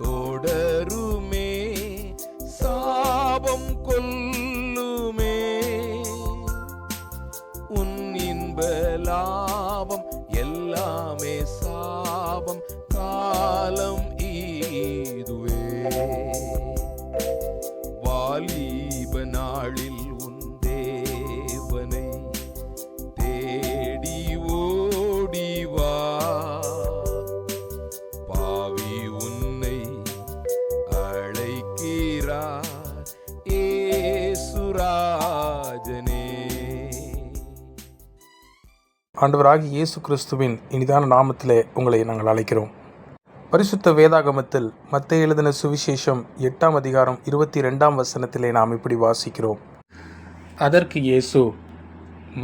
தொடருமே சாபம் கொல்லுமே. உன் இன்ப லாபம் எல்லாமே சாபம் காலம் இதுவே வாலிப நாளில் ஆண்டவராகி இயேசு கிறிஸ்துவின் இனிதான நாமத்திலே உங்களை நாங்கள் அழைக்கிறோம். பரிசுத்த வேதாகமத்தில் மத்திய எழுதின சுவிசேஷம் எட்டாம் அதிகாரம் இருபத்தி ரெண்டாம் வசனத்திலே நாம் இப்படி வாசிக்கிறோம். அதற்கு இயேசு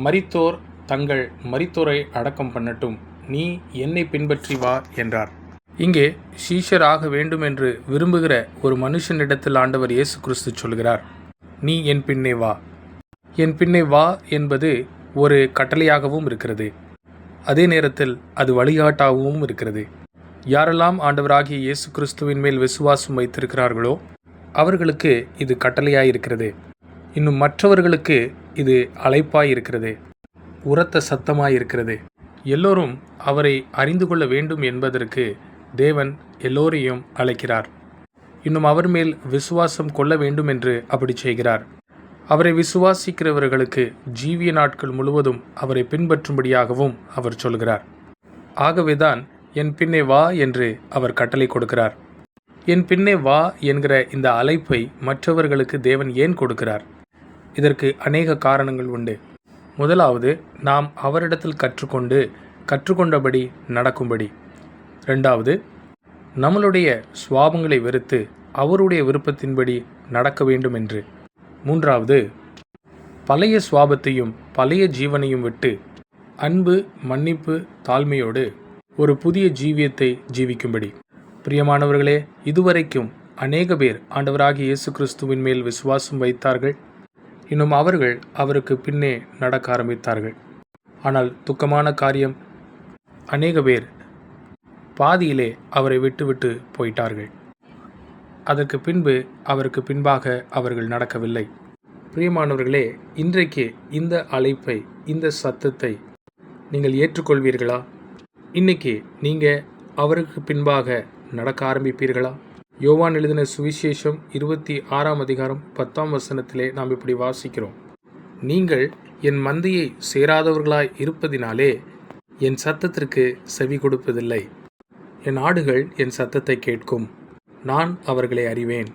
மரித்தோர் தங்கள் மரித்தோரை அடக்கம் பண்ணட்டும். நீ என்னை பின்பற்றி வா என்றார். இங்கே சீஷராக வேண்டும் என்று விரும்புகிற ஒரு மனுஷனிடத்தில் ஆண்டவர் இயேசு கிறிஸ்து சொல்கிறார். நீ என் பின்னே வா. என் பின்னே வா என்பது ஒரு கட்டளையாகவும் இருக்கிறது. அதே நேரத்தில் அது வழிகாட்டாகவும் இருக்கிறது. யாரெல்லாம் ஆண்டவராகிய இயேசு கிறிஸ்துவின் மேல் விசுவாசம் வைத்திருக்கிறார்களோ அவர்களுக்கு இது கட்டளையாய் இருக்கிறது இன்னும் மற்றவர்களுக்கு இது அழைப்பாய் இருக்கிறது உரத்த சத்தமாய் இருக்கிறது எல்லோரும் அவரை அறிந்து கொள்ள வேண்டும் என்பதற்கு தேவன் எல்லோரையும் அழைக்கிறார். இன்னும் அவர் மேல் விசுவாசம் கொள்ள வேண்டும் என்று அப்படி செய்கிறார். அவரை விசுவாசிக்கிறவர்களுக்கு ஜீவிய நாட்கள் முழுவதும் அவரை பின்பற்றும்படியாகவும் அவர் சொல்கிறார். ஆகவேதான் என் பின்னே வா என்று அவர் கட்டளை கொடுக்கிறார். என் பின்னே வா என்கிற இந்த அழைப்பை மற்றவர்களுக்கு தேவன் ஏன் கொடுக்கிறார்? இதற்கு அநேக காரணங்கள் உண்டு. முதலாவது நாம் அவரிடத்தில் கற்றுக்கொண்டு கற்றுக்கொண்டபடி நடக்கும்படி. ரெண்டாவது நம்மளுடைய சுவாபங்களை வெறுத்து அவருடைய விருப்பத்தின்படி நடக்க வேண்டும் என்று மூன்றாவது பழைய சுவாபத்தையும் பழைய ஜீவனையும் விட்டு அன்பு மன்னிப்பு தாழ்மையோடு ஒரு புதிய ஜீவியத்தை ஜீவிக்கும்படி. பிரியமானவர்களே இதுவரைக்கும் அநேக பேர் ஆண்டவராகிய இயேசு கிறிஸ்துவின் மேல் விசுவாசம் வைத்தார்கள். இன்னும் அவர்கள் அவருக்கு பின்னே நடக்க ஆரம்பித்தார்கள். ஆனால் துக்கமான காரியம் அநேக பேர் பாதியிலே அவரை விட்டுவிட்டு போயிட்டார்கள். அதற்கு பின்பு அவருக்கு பின்பாக அவர்கள் நடக்கவில்லை. பிரியமானவர்களே இன்றைக்கு இந்த அழைப்பை இந்த சத்தத்தை நீங்கள் ஏற்றுக்கொள்வீர்களா? இன்னைக்கு நீங்கள் அவருக்கு பின்பாக நடக்க ஆரம்பிப்பீர்களா? யோவான் எழுதின சுவிசேஷம் இருபத்தி ஆறாம் அதிகாரம் பத்தாம் வசனத்திலே நாம் இப்படி வாசிக்கிறோம். நீங்கள் என் மந்தையை சேராதவர்களாய் இருப்பதினாலே என் சத்தத்திற்கு செவி கொடுப்பதில்லை. என் ஆடுகள் என் சத்தத்தை கேட்கும். நான் அவர்களை அறிவேன்.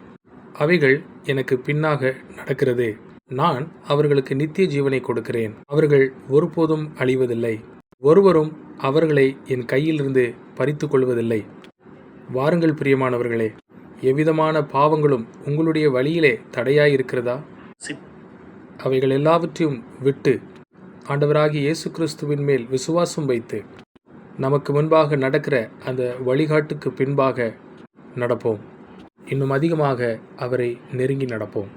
அவைகள் எனக்கு பின்னாக நடக்கிறது. நான் அவர்களுக்கு நித்திய ஜீவனை கொடுக்கிறேன். அவர்கள் ஒருபோதும் அழிவதில்லை. ஒருவரும் அவர்களை என் கையிலிருந்து பறித்து கொள்வதில்லை வாருங்கள் பிரியமானவர்களே எவ்விதமான பாவங்களும் உங்களுடைய வழியிலே தடையாய் இருக்கிறதா அவைகள் எல்லாவற்றையும் விட்டு ஆண்டவராகிய இயேசு கிறிஸ்துவின் மேல் விசுவாசம் வைத்து நமக்கு முன்பாக நடக்கிற அந்த வழிகாட்டுக்கு பின்பாக நடப்போம். இன்னும் அதிகமாக அவரை நெருங்கி நடப்போம்.